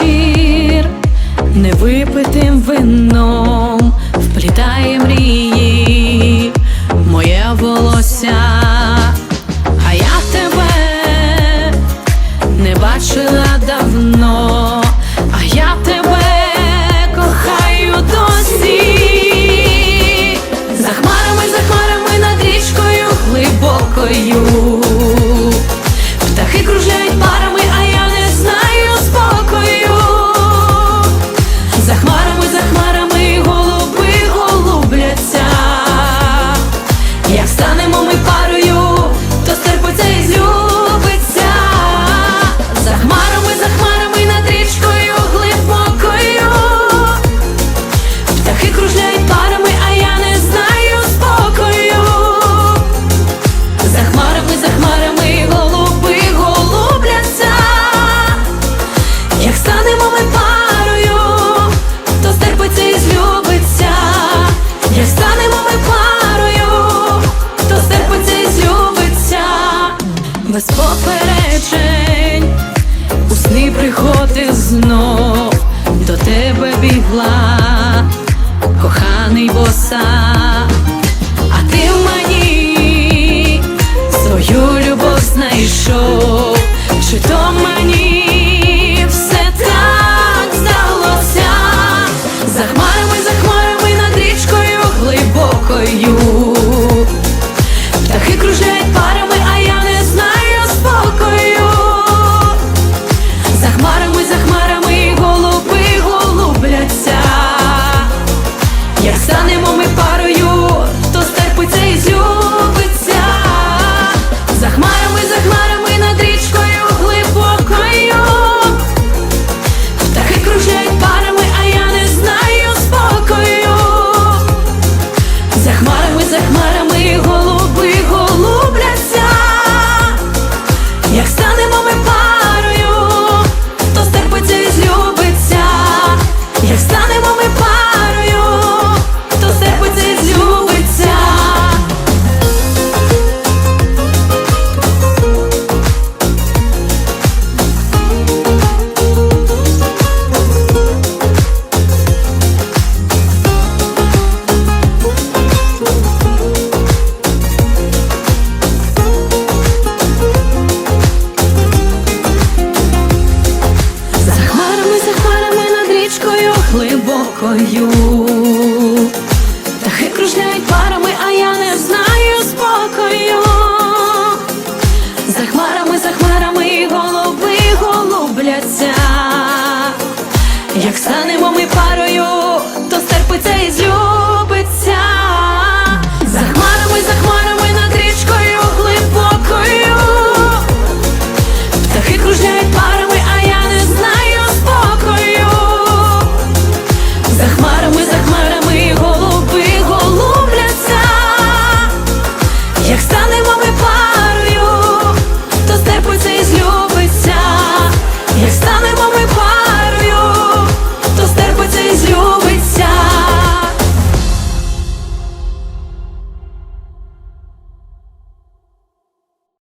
вечір, невипитим вином вплітає мрії, моє волосся, а я тебе не бачила давно, а я тебе кохаю досі, за хмарами, за хмарами над річкою глибокою, птахи кружляють пара. спокою, Птахи кружляють парами, а я не знаю спокою. За хмарами, за хмарами голуби голубляться, як станемо ми парою, то стерпиться і злюб.